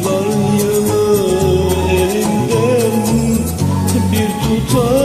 Yıllar yılı elimden bir tutar.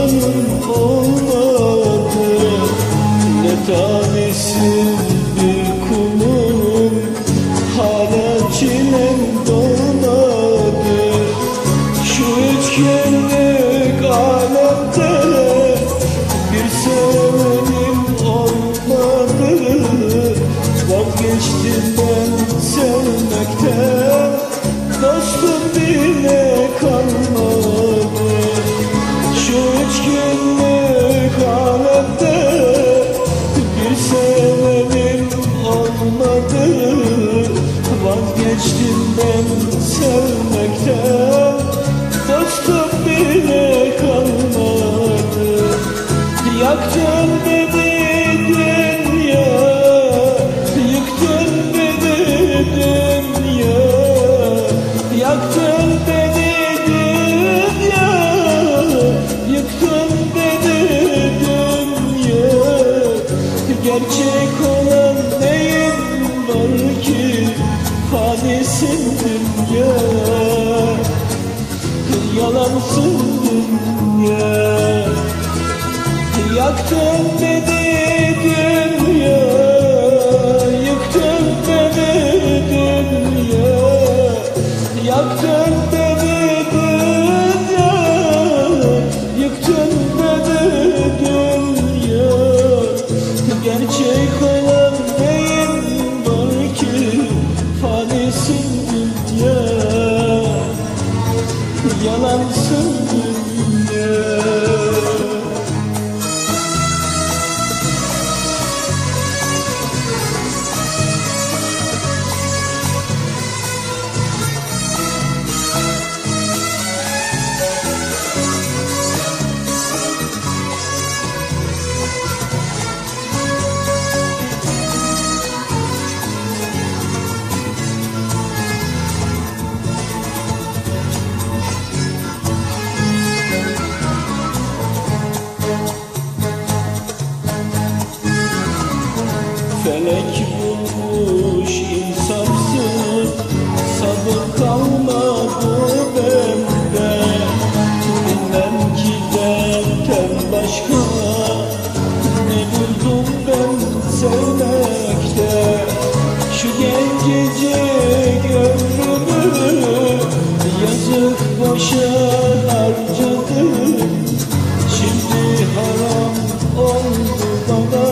Dünya Yaktın beni dünya Yıktın beni dünya. Yaktın beni dünya Yıktın beni dünya. Gerçek olan neyin var ki? Fanisin dünya. Yalansın boşa harcadım Şimdi haram oldu bana.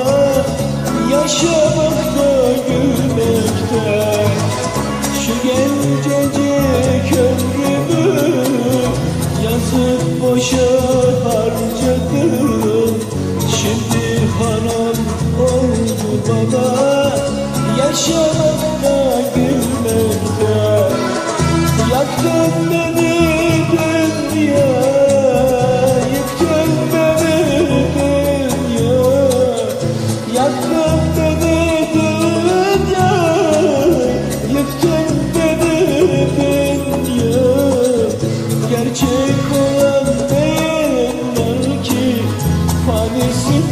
Yaşamakta gülmekte Şu gencecik ömrümü Yazıp boşa harcadım. Şimdi haram oldu bana. Yaşamakta Fanisin